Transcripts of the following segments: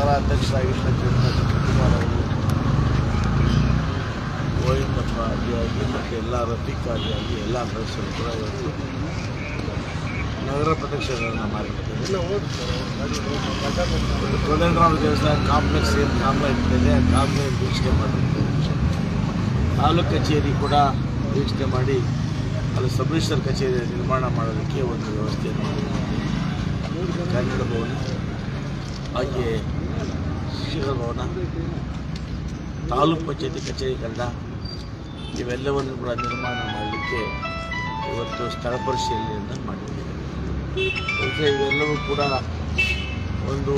ನಗರಾಧ್ಯಕ್ಷರಾಗಿರ್ತಕ್ಕಂಥ ಶಿವಕುಮಾರ್ ಅವರು ಗೋವಿಂದಪ್ಪ ಆಗಲಿ ಮತ್ತು ಎಲ್ಲ ರಫೀಕ್ ಆಗಲಿ ಎಲ್ಲ ಸದಸ್ಯರು ಕೂಡ ಇವತ್ತು ನಗರ ಪ್ರದಕ್ಷಿಣೆಗಳನ್ನು ಮಾಡಿರ್ತೇವೆ ಕೋದಂಡರಾಮ ದೇವಸ್ಥಾನ ಕಾಂಪ್ಲೆಕ್ಸ್ ಏನು ಕಾಂಪ್ಲೆಕ್ಸ್ ಇದೆ ಆ ಕಾಂಪ್ಲೆಕ್ಸ್ ವೀಕ್ಷಣೆ ಮಾಡಿರ್ತೇವೆ ತಾಲೂಕು ಕಚೇರಿ ಕೂಡ ವೀಕ್ಷಣೆ ಮಾಡಿ ಅಲ್ಲಿ ಸಬ್ ರಿಜಿಸ್ಟರ್ ಕಚೇರಿ ನಿರ್ಮಾಣ ಮಾಡೋದಕ್ಕೆ ಒಂದು ವ್ಯವಸ್ಥೆಯನ್ನು. ಕನ್ನಡ ಭವನ. ಹಾಗೆ ಭವನ ತಾಲೂಕು ಪಂಚಾಯತಿ ಕಚೇರಿ ಕಂಡ ಇವೆಲ್ಲವನ್ನು ಕೂಡ ನಿರ್ಮಾಣ ಮಾಡಲಿಕ್ಕೆ ಇವತ್ತು ಸ್ಥಳ ಪರಿಶೀಲನೆಯನ್ನು ಮಾಡಿದ್ದೇವೆ. ಇವೆಲ್ಲವೂ ಕೂಡ ಒಂದು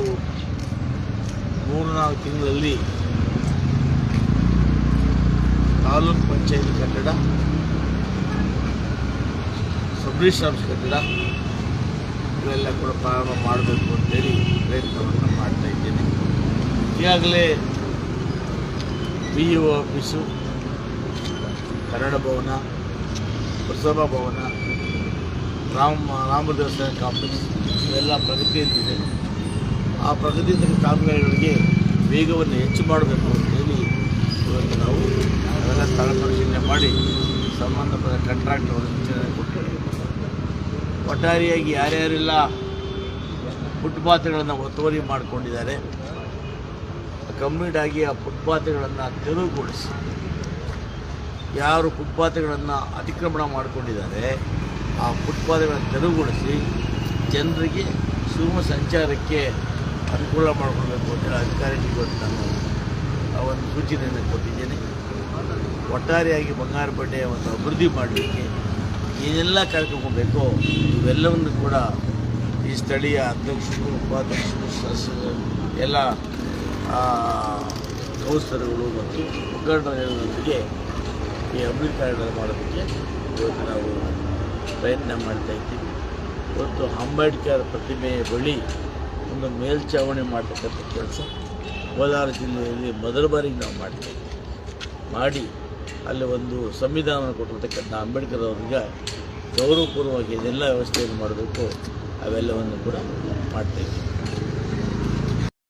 ಮೂರು ನಾಲ್ಕು ತಿಂಗಳಲ್ಲಿ ತಾಲೂಕು ಪಂಚಾಯತಿ ಕಟ್ಟಡ ಸಬ್ ರಿಜಿಸ್ಟ್ರಾರ್ ಕಟ್ಟಡ ಇವೆಲ್ಲ ಕೂಡ ಪ್ರಾರಂಭ ಮಾಡಬೇಕು ಅಂತೇಳಿ ಪ್ರಯತ್ನವನ್ನು ಮಾಡ್ತಾ ಇದ್ದೇನೆ ಈಗಾಗಲೇ B E office, Kannada Bhavana, ಪುರಸಭಾ ಭವನ, ರಾಮ ರಾಮ ದೇವಸ್ಥಾನ ಕಾಂಪ್ಲೆಕ್ಸ್ ಇವೆಲ್ಲ ಪ್ರಗತಿಯಲ್ಲಿದೆ. ಆ ಪ್ರಗತಿಯ ಕಾಮಗಾರಿಗಳಿಗೆ ವೇಗವನ್ನು ಹೆಚ್ಚು ಮಾಡಬೇಕು ಅಂತೇಳಿ ಇವತ್ತು ನಾವು ಅದರ ಸ್ಥಳ ಪರಿಶೀಲನೆ ಮಾಡಿ ಸಂಬಂಧಪಟ್ಟ ಕಾಂಟ್ರಾಕ್ಟರ್ ವಿಚಾರಣೆ ಕೊಟ್ಟು ಒಟ್ಟಾರೆಯಾಗಿ ಯಾರ್ಯಾರೆಲ್ಲ ಫುಟ್ಪಾತ್ಗಳನ್ನು ಒತ್ತುವರಿ ಮಾಡಿಕೊಂಡಿದ್ದಾರೆ ಆಗಿ ಆ ಫುಟ್ಪಾತ್ಗಳನ್ನು ತೆರವುಗೊಳಿಸಿ ಯಾರು ಫುಟ್ಪಾತ್ಗಳನ್ನು ಅತಿಕ್ರಮಣ ಮಾಡಿಕೊಂಡಿದ್ದಾರೆ, ಆ ಫುಟ್ಪಾತ್ಗಳನ್ನು ತೆರವುಗೊಳಿಸಿ ಜನರಿಗೆ ಸುಗಮ ಸಂಚಾರಕ್ಕೆ ಅನುಕೂಲ ಮಾಡಿಕೊಡ್ಬೇಕು ಅಂತೇಳಿ ಅಧಿಕಾರಿಗಳಿಗೆ ಇವತ್ತು ನಾನು ಆ ಒಂದು ಸೂಚನೆಯನ್ನು ಕೊಟ್ಟಿದ್ದೇನೆ. ಒಟ್ಟಾರೆಯಾಗಿ ಬಂಗಾರಪೇಟೆಯ ಒಂದು ಅಭಿವೃದ್ಧಿ ಮಾಡಲಿಕ್ಕೆ ಏನೆಲ್ಲ ಕಾರ್ಯಕ್ರಮ ಬೇಕೋ ಇವೆಲ್ಲವನ್ನು ಕೂಡ ಈ ಸ್ಥಳೀಯ ಅಧ್ಯಕ್ಷರು, ಉಪಾಧ್ಯಕ್ಷರು, ಸದಸ್ಯರು ಎಲ್ಲ ಆ, ಕೌನ್ಸಿಲರ್ಗಳು ಮತ್ತು ಒಗ್ಗರಣೆಗಳೊಂದಿಗೆ ಈ ಅಭಿಪ್ರಾಯಗಳನ್ನು ಮಾಡೋದಕ್ಕೆ ಇವತ್ತು ನಾವು ಪ್ರಯತ್ನ ಮಾಡ್ತಾ ಇದ್ದೀವಿ. ಇವತ್ತು ಅಂಬೇಡ್ಕರ್ ಪ್ರತಿಮೆಯ ಬಳಿ ಒಂದು ಮೇಲ್ಛಾವಣಿ ಮಾಡ್ತಕ್ಕಂಥ ಕೆಲಸ ಕೋಲಾರ ಜಿಲ್ಲೆಯಲ್ಲಿ ಮೊದಲ ಬಾರಿಗೆ ನಾವು ಮಾಡ್ತಾ ಇದ್ದೀವಿ. ಮಾಡಿ ಅಲ್ಲಿ ಒಂದು ಸಂವಿಧಾನ ಕೊಟ್ಟಿರ್ತಕ್ಕಂಥ ಅಂಬೇಡ್ಕರ್ ಅವ್ರಿಗೆ ಗೌರವಪೂರ್ವವಾಗಿ ಇದೆಲ್ಲ ವ್ಯವಸ್ಥೆಯನ್ನು ಮಾಡಬೇಕು. ಅವೆಲ್ಲವನ್ನು ಕೂಡ ಮಾಡ್ತಾ ಇದ್ದೀವಿ.